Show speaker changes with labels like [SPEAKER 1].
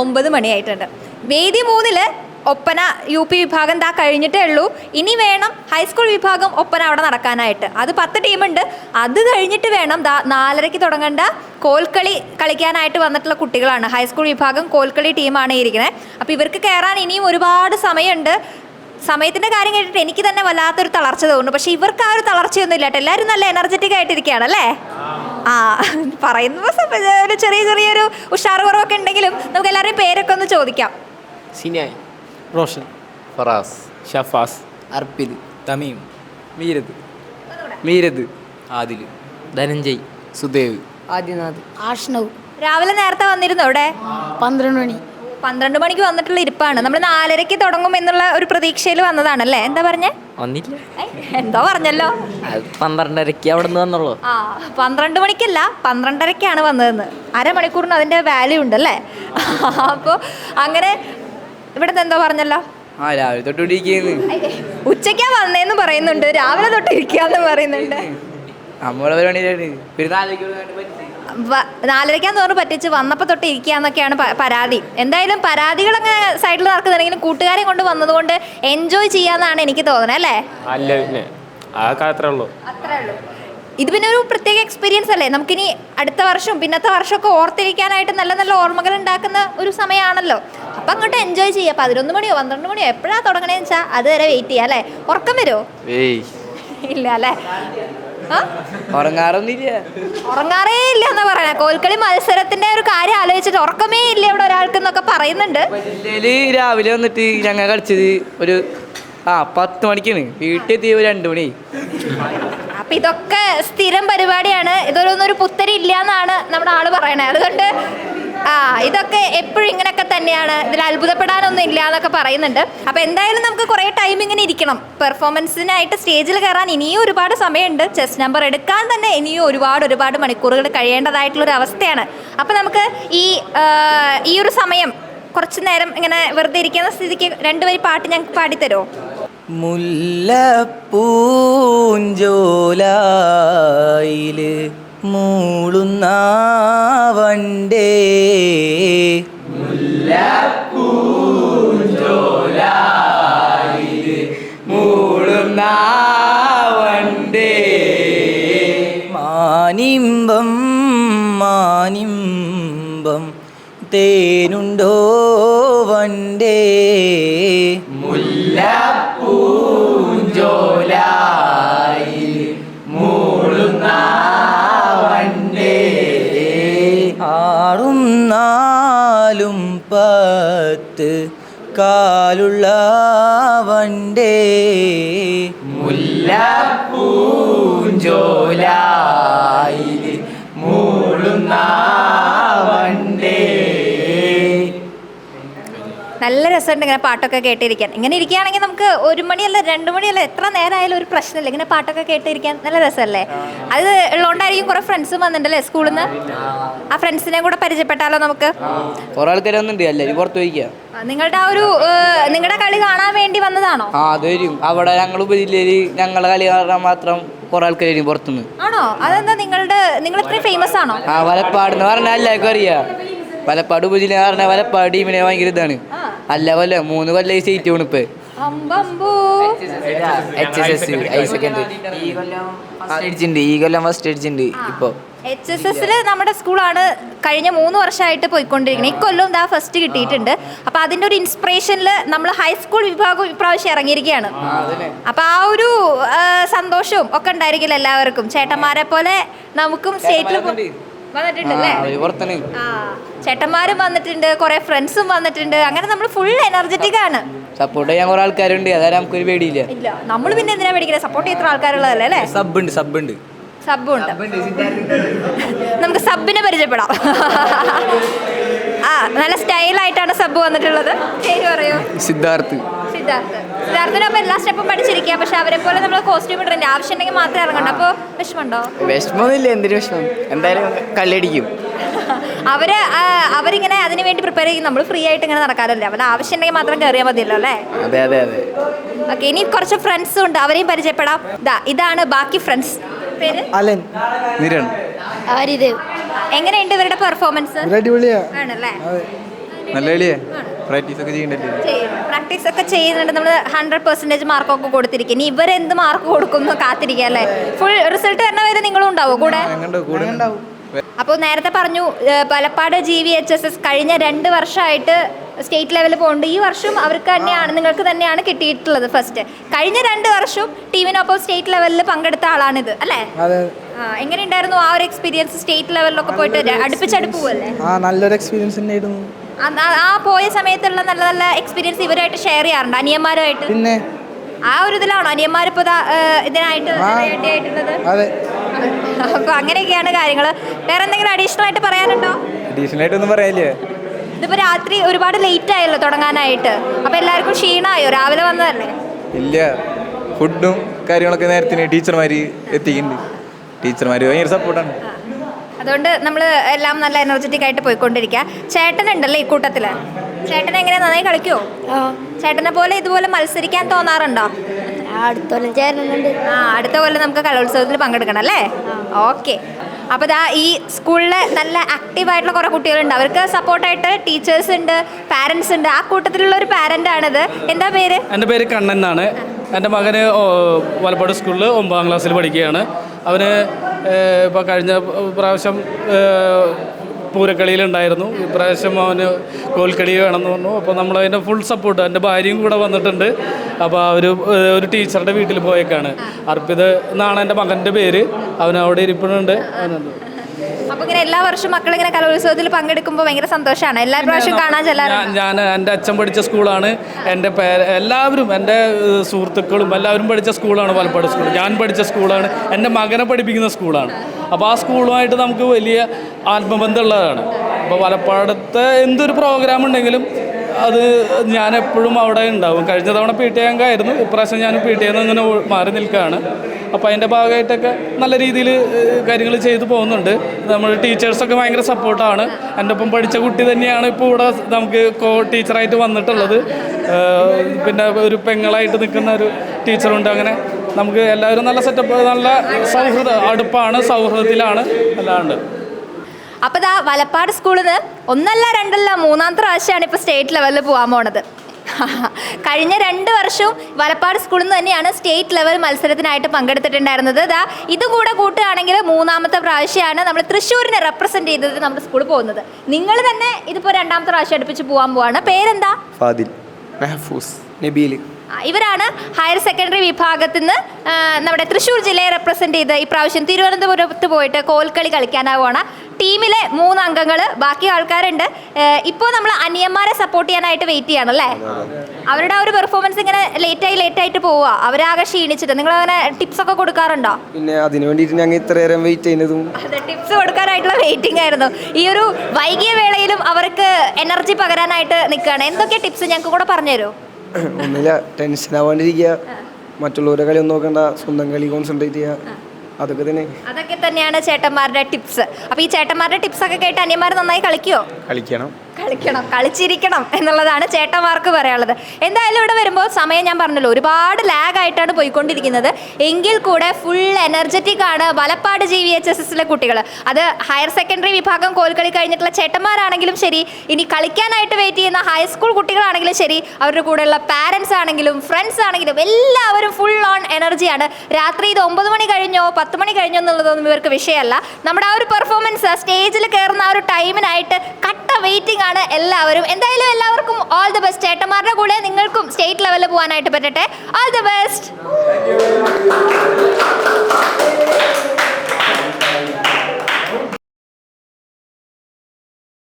[SPEAKER 1] ഒമ്പത് മണിയായിട്ടുണ്ട്. വേദി മൂന്നിൽ ഒപ്പന യു പി വിഭാഗം താ കഴിഞ്ഞിട്ടേ ഉള്ളൂ. ഇനി വേണം ഹൈസ്കൂൾ വിഭാഗം ഒപ്പന അവിടെ നടക്കാനായിട്ട്. അത് പത്ത് ടീമുണ്ട് അത് കഴിഞ്ഞിട്ട് വേണം ദാ നാലരയ്ക്ക് തുടങ്ങേണ്ട. കോൽക്കളി കളിക്കാനായിട്ട് വന്നിട്ടുള്ള കുട്ടികളാണ്. ഹൈസ്കൂൾ വിഭാഗം കോൽക്കളി ടീമാണ് ഇരിക്കുന്നത് അപ്പോൾ ഇവർക്ക് കയറാൻ ഇനിയും ഒരുപാട് സമയമുണ്ട്. സമയത്തിന്റെ കാര്യം കേട്ടിട്ട് എനിക്ക് തന്നെ വല്ലാത്തൊരു തളർച്ച തോന്നുന്നു. പക്ഷേ ഇവർക്ക് ആ ഒരു തളർച്ചയൊന്നും ഇല്ല കേട്ടോ എല്ലാവരും നല്ല എനർജറ്റിക് ആയിട്ടിരിക്കുകയാണ് അല്ലേ? ആ പറയുമ്പോൾ സമ- ഒരു ചെറിയ ചെറിയൊരു ഉഷാർ കുറവൊക്കെ ഉണ്ടെങ്കിലും നമുക്ക് എല്ലാവരുടെയും പേരൊക്കെ ഒന്ന് ചോദിക്കാം.
[SPEAKER 2] സിനായ്
[SPEAKER 3] റോഷൻ.
[SPEAKER 4] ഫറാസ്.
[SPEAKER 2] ഷഫാസ്.
[SPEAKER 3] അർപ്പിത്
[SPEAKER 2] തമീം.
[SPEAKER 3] മീരത്. മീരത്.
[SPEAKER 2] ആദിൽ.
[SPEAKER 3] ധനഞ്ജയ്. സുദേവ്.
[SPEAKER 5] ആദിനാഥ്. ആഷ്ണവ്.
[SPEAKER 1] രാവിലെ നേരത്തെ വന്നിരുന്നു അവിടെ?
[SPEAKER 5] പന്ത്രണ്ട് മണി.
[SPEAKER 1] പന്ത്രണ്ട് മണിക്ക് വന്നിട്ടുള്ള ഇരിപ്പാണ്. നമ്മൾ നാലരയ്ക്ക് തുടങ്ങും എന്നുള്ള ഒരു പ്രതീക്ഷയിൽ വന്നതാണല്ലേ? എന്താ പറഞ്ഞേ?
[SPEAKER 3] വന്നില്ല
[SPEAKER 1] എന്തോ പറഞ്ഞല്ലോ.
[SPEAKER 3] പന്ത്രണ്ടരക്ക് അവിടെ നിന്ന് വന്നുള്ളൂ
[SPEAKER 1] ആ പന്ത്രണ്ട് മണിക്കല്ല പന്ത്രണ്ടരക്കാണ് വന്നതെന്ന്. അരമണിക്കൂറിന് അതിന്റെ വാല്യൂ ഉണ്ടല്ലേ അപ്പോൾ അങ്ങനെ ഇവിടുത്തെ എന്തോ പറഞ്ഞല്ലോ?
[SPEAKER 3] ആ രാവിലെ തൊട്ട്
[SPEAKER 1] ഉച്ചയ്ക്കാ വന്നേന്ന് പറയുന്നുണ്ട് രാവിലെ തൊട്ട് ഇരിക്കാന്ന് പറയുന്നുണ്ട്.
[SPEAKER 3] നമ്മളെ പരിപാടിയിലാണ്
[SPEAKER 1] നാലരയ്ക്കാന്ന് പറഞ്ഞ് പറ്റിച്ച് വന്നപ്പോൾ തൊട്ട് ഇരിക്കാന്നൊക്കെയാണ് പരാതി. എന്തായാലും പരാതികൾ അങ്ങനെ സൈഡിൽ നടക്കുന്നുണ്ടെങ്കിലും കൂട്ടുകാരെ കൊണ്ട് വന്നതുകൊണ്ട് എൻജോയ് ചെയ്യാന്നാണ് എനിക്ക് തോന്നുന്നത് അല്ലേ?
[SPEAKER 2] അല്ല പിന്നെ ആ അത്രേ ഉള്ളൂ.
[SPEAKER 1] അത്രേ ഉള്ളൂ. ഇത് പിന്നെ ഒരു പ്രത്യേക എക്സ്പീരിയൻസ് അല്ലേ? നമുക്കിനി അടുത്ത വർഷവും പിന്നത്തെ വർഷമൊക്കെ ഓർത്തിരിക്കാനായിട്ട് നല്ല നല്ല ഓർമ്മകൾ ഉണ്ടാക്കുന്ന ഒരു സമയമാണല്ലോ അപ്പം അങ്ങോട്ട് എൻജോയ് ചെയ്യുക പതിനൊന്ന് മണിയോ പന്ത്രണ്ട് മണിയോ എപ്പോഴാണ് തുടങ്ങണേന്ന് വെച്ചാൽ അതുവരെ വെയിറ്റ് ചെയ്യാം അല്ലേ? ഉറക്കം വരുമോ ഇല്ല അല്ലേ?
[SPEAKER 3] ഉറങ്ങാറൊന്നുമില്ല.
[SPEAKER 1] ഉറങ്ങാറേ ഇല്ല എന്നാ പറയണേ. കോൽക്കളി മത്സരത്തിന്റെ ഒരു കാര്യം ആലോചിച്ചിട്ട് ഉറക്കമേ ഇല്ല ഇവിടെ ഒരാൾക്ക് എന്നൊക്കെ പറയുന്നുണ്ട്.
[SPEAKER 3] ജില്ലയിൽ രാവിലെ വന്നിട്ട് ഞങ്ങൾ കളിച്ചത് ഒരു ആ പത്ത് മണിക്കാണ്. വീട്ടിൽ എത്തിയ രണ്ടു മണി.
[SPEAKER 1] അപ്പൊ ഇതൊക്കെ സ്ഥിരം പരിപാടിയാണ്. ഇതൊരു ഒരു പുത്തരി ഇല്ല എന്നാണ് നമ്മുടെ ആൾ പറയണേ. അതുകൊണ്ട് ആ ഇതൊക്കെ എപ്പോഴും ഇങ്ങനെയൊക്കെ തന്നെയാണ്. ഇതിൽ അത്ഭുതപ്പെടാനൊന്നും ഇല്ല എന്നൊക്കെ പറയുന്നുണ്ട്. അപ്പൊ എന്തായാലും നമുക്ക് കുറേ ടൈം ഇങ്ങനെ ഇരിക്കണം. പെർഫോമൻസിനായിട്ട് സ്റ്റേജിൽ കയറാൻ ഇനിയും ഒരുപാട് സമയമുണ്ട്. ചെസ് നമ്പർ എടുക്കാൻ തന്നെ ഇനിയും ഒരുപാട് ഒരുപാട് മണിക്കൂറുകൾ കഴിയേണ്ടതായിട്ടുള്ള ഒരു അവസ്ഥയാണ്. അപ്പൊ നമുക്ക് ഈ ഈ ഒരു സമയം കുറച്ചു നേരം ഇങ്ങനെ വെറുതെ ഇരിക്കുന്ന സ്ഥിതിക്ക് രണ്ടുപേരി പാട്ട് ഞങ്ങൾക്ക് പാടിത്തരുമോ?
[SPEAKER 3] മുല്ലപ്പൂഞ്ചോലായിൽ മൂളുന്ന വണ്ടേ. മൂളുന്ന വണ്ടേ. മാനിമ്പം മാനിമ്പം തേനുണ്ടോ വണ്ടേ. കാലുള്ള വണ്ടേ
[SPEAKER 1] നല്ല ഇങ്ങനെ പാട്ടൊക്കെ കേട്ടിരിക്കാൻ. ഇങ്ങനെ ഇരിക്കുകയാണെങ്കിൽ നമുക്ക് ഒരു മണിയല്ല രണ്ട് മണിയല്ല എത്ര നേരമായാലും ഒരു പ്രശ്നമില്ല. ഇങ്ങനെ പാട്ടൊക്കെ കേട്ടിരിക്കാൻ നല്ല രസമല്ലേ? അത് ഉള്ളതുകൊണ്ടായിരിക്കും കുറെ ഫ്രണ്ട്സും വന്നിട്ടുണ്ടല്ലേ സ്കൂളിൽ നിന്ന് ആ ഫ്രണ്ട്സിനെ കൂടെ പരിചയപ്പെട്ടാലോ നമുക്ക്?
[SPEAKER 3] കുറെ ആൾക്കാർ വന്നിട്ടുണ്ട് എല്ലാവരും പുറത്ത് പോയിക്കാം.
[SPEAKER 1] ആ, നിങ്ങളുടെ ആ ഒരു നിങ്ങളുടെ കളി കാണാൻ വേണ്ടി വന്നതാണോ?
[SPEAKER 3] ആ അത് അവിടെ ഞങ്ങൾ ഉപജില്ലയിൽ ഞങ്ങളെ കളി കാണാൻ മാത്രം കുറെ ആൾക്കാർ വരും പുറത്തുനിന്ന്.
[SPEAKER 1] ആണോ? അതെന്താ നിങ്ങളുടെ നിങ്ങൾ ഇത്രയും ഫേമസ് ആണോ?
[SPEAKER 3] ആ വലപ്പാട് എന്ന് പറഞ്ഞാൽ എല്ലാവർക്കും അറിയാം. വലപ്പാട് ഉപജില്ല എന്ന് പറഞ്ഞാൽ വലപ്പാട് ടീമിനെ ഭയങ്കര ഇതാണ്. അല്ല കൊല്ല മൂന്ന് കൊല്ലം seat H S S higher secondary ഈ കൊല്ലം ഫസ്റ്റ് അടിച്ചിട്ടുണ്ട് ഈ കൊല്ലം ഫസ്റ്റ് അടിച്ചിട്ടുണ്ട് ഇപ്പൊ.
[SPEAKER 1] എച്ച് എസ് എസിൽ നമ്മുടെ സ്കൂളാണ് കഴിഞ്ഞ മൂന്ന് വർഷമായിട്ട് പോയിക്കൊണ്ടിരിക്കുന്നത് കൊല്ലം ദാ ഫസ്റ്റ് കിട്ടിയിട്ടുണ്ട്. അപ്പൊ അതിന്റെ ഒരു ഇൻസ്പിറേഷനിൽ നമ്മൾ ഹൈസ്കൂൾ വിഭാഗം ഇപ്രാവശ്യം ഇറങ്ങിയിരിക്കുകയാണ് അപ്പൊ ആ ഒരു സന്തോഷവും ഒക്കെ ഉണ്ടായിരിക്കില്ല എല്ലാവർക്കും. ചേട്ടന്മാരെ പോലെ നമുക്കും സ്റ്റേറ്റിൽ വന്നിട്ടുണ്ടല്ലേ? ആ ചേട്ടന്മാരും വന്നിട്ടുണ്ട് കുറെ ഫ്രണ്ട്സും വന്നിട്ടുണ്ട്. അങ്ങനെ നമ്മൾ ഫുൾ എനർജറ്റിക് ആണ്.
[SPEAKER 3] സപ്പോർട്ട് ചെയ്യാൻ കുറെ ആൾക്കാരുണ്ട് അതായത് നമുക്കൊരു പേടിയില്ല.
[SPEAKER 1] ഇല്ല നമ്മൾ പിന്നെ എന്തിനാ പേടിക്കുന്നത് സപ്പോർട്ട് ചെയ്യുന്ന ആൾക്കാരുള്ളതല്ലേ അല്ലേ?
[SPEAKER 3] സബ് ഉണ്ട് സബ് ഉണ്ട്.
[SPEAKER 1] സബ് ഉണ്ട്. നമുക്ക് സബിനെ പരിചയപ്പെടാം. ആ നല്ല സ്റ്റൈലായിട്ടാണ് സബ് വന്നിട്ടുള്ളത്. പേര് പറയൂ.
[SPEAKER 3] സിദ്ധാർത്ഥ്.
[SPEAKER 1] സിദ്ധാർത്ഥ്. സിദ്ധാർത്ഥിനൊപ്പം എല്ലാ സ്റ്റെപ്പും പഠിച്ചിരിക്കുക പക്ഷെ അവരെ പോലെ നമ്മൾ കോസ്റ്റ്യൂം ഇടേണ്ട. ആവശ്യം ഉണ്ടെങ്കിൽ മാത്രമേ ഇറങ്ങണ്ട. അപ്പോൾ വിഷമമുണ്ടോ?
[SPEAKER 3] വിഷമമൊന്നുമില്ല എന്തൊരു വിഷമം? എന്തായാലും കല്ലടിക്കും.
[SPEAKER 1] അവർ അവരിങ്ങനെ അതിനു വേണ്ടി പ്രിപ്പയർ ചെയ്യും. നമ്മൾ ഫ്രീ ആയിട്ട് ഇങ്ങനെ നടക്കാറില്ല? അവരുടെ ആവശ്യം ഉണ്ടെങ്കിൽ മാത്രം കയറിയാൽ മതിയല്ലോ അല്ലേ?
[SPEAKER 3] അതെ അതെ അതെ.
[SPEAKER 1] ഓക്കെ ഇനി കുറച്ച് ഫ്രണ്ട്സും ഉണ്ട്. അവരെയും പരിചയപ്പെടാം. ദാ ഇതാണ് ബാക്കി ഫ്രണ്ട്സ് പേര്?
[SPEAKER 6] അലൻ.
[SPEAKER 3] നിരൺ.
[SPEAKER 5] ആരിദേവ്
[SPEAKER 1] എങ്ങനെയുണ്ട് ഇവരുടെ പെർഫോമൻസ് ആണല്ലേ?
[SPEAKER 6] അതെ
[SPEAKER 4] നല്ല പ്രാക്ടീസ് ഒക്കെ ചെയ്യണ്ടല്ലേ?
[SPEAKER 1] പ്രാക്ടീസ് ഒക്കെ ചെയ്യുന്നുണ്ട്. നമ്മൾ ഹൺഡ്രഡ് പെർസെന്റേജ് മാർക്കൊക്കെ കൊടുത്തിരിക്കും. ഇനി ഇവരെന്ത് മാർക്ക് കൊടുക്കുന്നു കാത്തിരിക്കുക അല്ലേ? ഫുൾ റിസൾട്ട് വരണ വരെ നിങ്ങളും ഉണ്ടാവും കൂടെ?
[SPEAKER 4] കൂടെ
[SPEAKER 1] അപ്പോൾ നേരത്തെ പറഞ്ഞു പലപ്പാട് G V H S S കഴിഞ്ഞ രണ്ട് വർഷമായിട്ട് സ്റ്റേറ്റ് ലെവലിൽ പോകുന്നുണ്ട് ഈ വർഷം അവർക്ക് തന്നെയാണ് നിങ്ങൾക്ക് തന്നെയാണ് കിട്ടിയിട്ടുള്ളത് ഫസ്റ്റ് കഴിഞ്ഞ രണ്ട് വർഷവും ടീമിനൊപ്പം സ്റ്റേറ്റ് ലെവലിൽ പങ്കെടുത്ത ആളാണിത് അല്ലേ?
[SPEAKER 6] അതെ.
[SPEAKER 1] ആ, എങ്ങനെയുണ്ടായിരുന്നു ആ ഒരു എക്സ്പീരിയൻസ് സ്റ്റേറ്റ് ലെവലിലൊക്കെ പോയിട്ട് അടുപ്പിച്ചടുപ്പ് പോവല്ലേ?
[SPEAKER 6] ആ നല്ലൊരു എക്സ്പീരിയൻസ് തന്നെയായിരുന്നു.
[SPEAKER 1] ആ- പോയ സമയത്തുള്ള നല്ല നല്ല എക്സ്പീരിയൻസ് ഇവരായിട്ട് ഷെയർ ചെയ്യാറുണ്ട്. അനിയന്മാരുമായിട്ട്.
[SPEAKER 6] പിന്നെ?
[SPEAKER 1] ആ ഒരു ഇതിലാണോ? അനിയന്മാരിപ്പോ ഇപ്പൊ ഇതിനായിട്ട് ആയിട്ടുള്ളത്
[SPEAKER 6] അതെ.
[SPEAKER 1] അപ്പൊ അങ്ങനെയൊക്കെയാണ് കാര്യങ്ങൾ വേറെ എന്തെങ്കിലും അഡീഷണൽ ആയിട്ട് പറയാനുണ്ടോ?
[SPEAKER 4] അഡീഷണൽ ആയിട്ടൊന്നും പറയാനില്ലേ?
[SPEAKER 1] ഇതിപ്പോ രാത്രി ഒരുപാട് ലേറ്റ് ആയല്ലോ തുടങ്ങാനായിട്ട്. അപ്പൊ എല്ലാവർക്കും ക്ഷീണമായോ രാവിലെ വന്നതല്ലേ?
[SPEAKER 4] ഇല്ല. ഫുഡും കാര്യങ്ങളൊക്കെ നേരത്തിന് ടീച്ചർമാര് എത്തിക്കുന്നുണ്ട്. ടീച്ചർമാര് ഭയങ്കര സപ്പോർട്ടാണ്
[SPEAKER 1] അതുകൊണ്ട് നമ്മൾ എല്ലാം നല്ല എനർജറ്റിക് ആയിട്ട് പോയിക്കൊണ്ടിരിക്കുക ചേട്ടനുണ്ടല്ലേ ഈ കൂട്ടത്തിൽ? ചേട്ടൻ എങ്ങനെ നന്നായി കളിക്കുമോ
[SPEAKER 5] ആ.
[SPEAKER 1] ചേട്ടനെ പോലെ ഇതുപോലെ മത്സരിക്കാൻ തോന്നാറുണ്ടോ?
[SPEAKER 5] അടുത്തോളം ചേരുന്നുണ്ട്.
[SPEAKER 1] ആ അടുത്ത കൊല്ലം നമുക്ക് കലോത്സവത്തിൽ പങ്കെടുക്കണം അല്ലേ? ഓക്കെ. അപ്പോൾ ദാ ഈ സ്കൂളിലെ നല്ല ആക്റ്റീവ് ആയിട്ടുള്ള കുറേ കുട്ടികളുണ്ട്. അവർക്ക് സപ്പോർട്ടായിട്ട് ടീച്ചേഴ്സ് ഉണ്ട് പാരന്റ്സ് ഉണ്ട്. ആ കൂട്ടത്തിലുള്ള ഒരു പാരന്റ് ആണിത്. എന്താ പേര്?
[SPEAKER 7] എന്റെ പേര് കണ്ണൻ എന്നാണ്. എന്റെ മകന് വലപ്പാട് സ്കൂളിൽ ഒമ്പതാം ക്ലാസ്സിൽ പഠിക്കുകയാണ്. അവന് ഇപ്പോൾ കഴിഞ്ഞ പ്രാവശ്യം പൂരക്കളിയിലുണ്ടായിരുന്നു. ഇപ്രാവശ്യം അവന് കോൽക്കളി വേണമെന്ന് പറഞ്ഞു. അപ്പോൾ നമ്മൾ അതിന്റെ ഫുൾ സപ്പോർട്ട് എന്റെ ഭാര്യയും കൂടെ വന്നിട്ടുണ്ട്. അപ്പോൾ അവർ ഒരു ടീച്ചറുടെ വീട്ടിൽ പോയേക്കാണ്. അർപ്പിത് എന്നാണ് എന്റെ മകന്റെ പേര്. അവനവിടെ ഇരിപ്പുണ്ട്. അവനുണ്ട്
[SPEAKER 1] അപ്പോൾ ഇങ്ങനെ എല്ലാ വർഷവും മക്കൾ ഇങ്ങനെ കലോത്സവത്തിൽ പങ്കെടുക്കുമ്പോൾ ഭയങ്കര സന്തോഷമാണ് എല്ലാ പ്രാവശ്യം കാണാൻ ചെല്ലാറുണ്ട്?
[SPEAKER 7] ഞാൻ എന്റെ അച്ഛൻ പഠിച്ച സ്കൂളാണ്. എന്റെ പേര് എല്ലാവരും എന്റെ സുഹൃത്തുക്കളും എല്ലാവരും പഠിച്ച സ്കൂളാണ് പാലപ്പാട് സ്കൂൾ. ഞാൻ പഠിച്ച സ്കൂളാണ്. എന്റെ മകനെ പഠിപ്പിക്കുന്ന സ്കൂളാണ്. അപ്പോൾ ആ സ്കൂളുമായിട്ട് നമുക്ക് വലിയ ആത്മബന്ധമുള്ളതാണ്. അപ്പോൾ പാലപ്പാടത്തെ എന്തൊരു പ്രോഗ്രാം ഉണ്ടെങ്കിലും അത് ഞാൻ എപ്പോഴും അവിടെ ഉണ്ടാവും. കഴിഞ്ഞ തവണ പി ടി അംഗമായിരുന്നു ഇപ്രാവശ്യം ഞാൻ പി ടി എന്ന് ഇങ്ങനെ മാറി നിൽക്കുകയാണ് അപ്പോൾ അതിന്റെ ഭാഗമായിട്ടൊക്കെ നല്ല രീതിയിൽ കാര്യങ്ങൾ ചെയ്തു പോകുന്നുണ്ട്. നമ്മൾ ടീച്ചേഴ്സൊക്കെ ഭയങ്കര സപ്പോർട്ടാണ്. എന്റെ ഒപ്പം പഠിച്ച കുട്ടി തന്നെയാണ് ഇപ്പോൾ ഇവിടെ നമുക്ക് കോ ടീച്ചറായിട്ട് വന്നിട്ടുള്ളത്. പിന്നെ ഒരു പെങ്ങളായിട്ട് നിൽക്കുന്ന ഒരു ടീച്ചറുണ്ട്. അങ്ങനെ നമുക്ക് എല്ലാവരും നല്ല സെറ്റപ്പ് നല്ല സൗഹൃദ അടുപ്പാണ് സൗഹൃദത്തിലാണ്. അല്ലാണ്ട്
[SPEAKER 1] അപ്പോൾ ഇതാ വലപ്പാട് സ്കൂളിൽ നിന്ന് ഒന്നല്ല രണ്ടല്ല മൂന്നാം പ്രാവശ്യമാണ് ഇപ്പോൾ സ്റ്റേറ്റ് ലെവലിൽ പോകാൻ പോണത്. കഴിഞ്ഞ രണ്ട് വർഷവും വലപ്പാട് സ്കൂളിൽ നിന്ന് തന്നെയാണ് സ്റ്റേറ്റ് ലെവൽ മത്സരത്തിനായിട്ട് പങ്കെടുത്തിട്ടുണ്ടായിരുന്നത്. ദാ ഇതുകൂടെ കൂട്ടുകയാണെങ്കിൽ മൂന്നാമത്തെ പ്രാവശ്യമാണ് നമ്മൾ തൃശ്ശൂരിനെ റെപ്രസെന്റ് ചെയ്തത് നമ്മുടെ സ്കൂളിൽ പോകുന്നത്. നിങ്ങൾ തന്നെ ഇതിപ്പോൾ രണ്ടാമത്തെ പ്രാവശ്യം അടുപ്പിച്ച് പോകാൻ പോവാണ്. പേരെന്താ?
[SPEAKER 4] ഫാദിൽ.
[SPEAKER 2] മെഹഫൂസ്. നബീൽ
[SPEAKER 1] ഇവരാണ് ഹയർ സെക്കൻഡറി വിഭാഗത്തിൽ നിന്ന് നമ്മുടെ തൃശ്ശൂർ ജില്ലയെ റെപ്രസെന്റ് ചെയ്ത് ഇപ്രാവശ്യം തിരുവനന്തപുരത്ത് പോയിട്ട് കോൽക്കളി കളിക്കാനാവുകയാണ് ടീമിലെ മൂന്ന് അംഗങ്ങൾ ബാക്കി ആൾക്കാരുണ്ട്. ഇപ്പോൾ നമ്മൾ അനിയന്മാരെ സപ്പോർട്ട് ചെയ്യാനായിട്ട് വെയിറ്റ് ചെയ്യണം അല്ലേ അവരുടെ ആ ഒരു പെർഫോമൻസ് ഇങ്ങനെ ലേറ്റായി ലേറ്റായിട്ട് പോവുക അവരാകെ ക്ഷീണിച്ചിട്ട്. നിങ്ങൾ അങ്ങനെ ടിപ്സ് ഒക്കെ കൊടുക്കാറുണ്ടോ?
[SPEAKER 8] പിന്നെ അതിനു വേണ്ടിയിട്ട് ഞങ്ങൾ ഇത്രയേരം വെയിറ്റ് ചെയ്യുന്നതും.
[SPEAKER 1] ടിപ്സ് കൊടുക്കാനായിട്ടുള്ള വെയിറ്റിംഗ് ആയിരുന്നു. ഈ ഒരു വൈകിയ വേളയിലും അവർക്ക് എനർജി പകരാനായിട്ട് നിൽക്കുകയാണ്. എന്തൊക്കെ ടിപ്സ് ഞങ്ങൾക്ക് കൂടെ പറഞ്ഞുതരുമോ
[SPEAKER 8] ഒന്നുമില്ല ടെൻഷൻ ആവാണ്ടിരിക്കുക മറ്റുള്ളവരുടെ കളി ഒന്നും നോക്കണ്ട സ്വന്തം കളി കോൺസെൻട്രേറ്റ് ചെയ്യുക. അതൊക്കെ തന്നെ.
[SPEAKER 1] അതൊക്കെ തന്നെയാണ് ചേട്ടന്മാരുടെ ടിപ്സ് അപ്പൊ ഈ ചേട്ടന്മാരുടെ ടിപ്സ് ഒക്കെ കേട്ട് അനിയന്മാർ നന്നായി കളിക്കുമോ
[SPEAKER 4] കളിക്കണം.
[SPEAKER 1] കളിക്കണം കളിച്ചിരിക്കണം എന്നുള്ളതാണ് ചേട്ടന്മാർക്ക് പറയാനുള്ളത്. എന്തായാലും ഇവിടെ വരുമ്പോൾ സമയം ഞാൻ പറഞ്ഞല്ലോ ഒരുപാട് ലാഗ് ആയിട്ടാണ് പോയിക്കൊണ്ടിരിക്കുന്നത്. എങ്കിൽ കൂടെ ഫുൾ എനർജറ്റിക് ആണ് Valappad G V H S എസിലെ കുട്ടികൾ. അത് ഹയർ സെക്കൻഡറി വിഭാഗം കോൽക്കളി കഴിഞ്ഞിട്ടുള്ള ചേട്ടന്മാരാണെങ്കിലും ശരി ഇനി കളിക്കാനായിട്ട് വെയിറ്റ് ചെയ്യുന്ന ഹൈസ്കൂൾ കുട്ടികളാണെങ്കിലും ശരി അവരുടെ കൂടെയുള്ള പാരൻസ് ആണെങ്കിലും ഫ്രണ്ട്സ് ആണെങ്കിലും എല്ലാവരും ഫുൾ ഓൺ എനർജിയാണ് രാത്രി ഇത് ഒമ്പത് മണി കഴിഞ്ഞോ പത്ത് മണി കഴിഞ്ഞോ എന്നുള്ളതൊന്നും ഇവർക്ക് വിഷയമല്ല. നമ്മുടെ ആ ഒരു പെർഫോമൻസ് സ്റ്റേജിൽ കയറുന്ന ആ ഒരു ടൈമിനായിട്ട് കട്ട വെയിറ്റിംഗ് ആണ് എല്ലാവരും. എന്തായാലും എല്ലാവർക്കും ഓൾ ദി ബെസ്റ്റ് ചേട്ടന്മാരുടെ കൂടെ നിങ്ങൾക്കും സ്റ്റേറ്റ് ലെവലിൽ പോകാനായിട്ട് പറ്റട്ടെ. All the best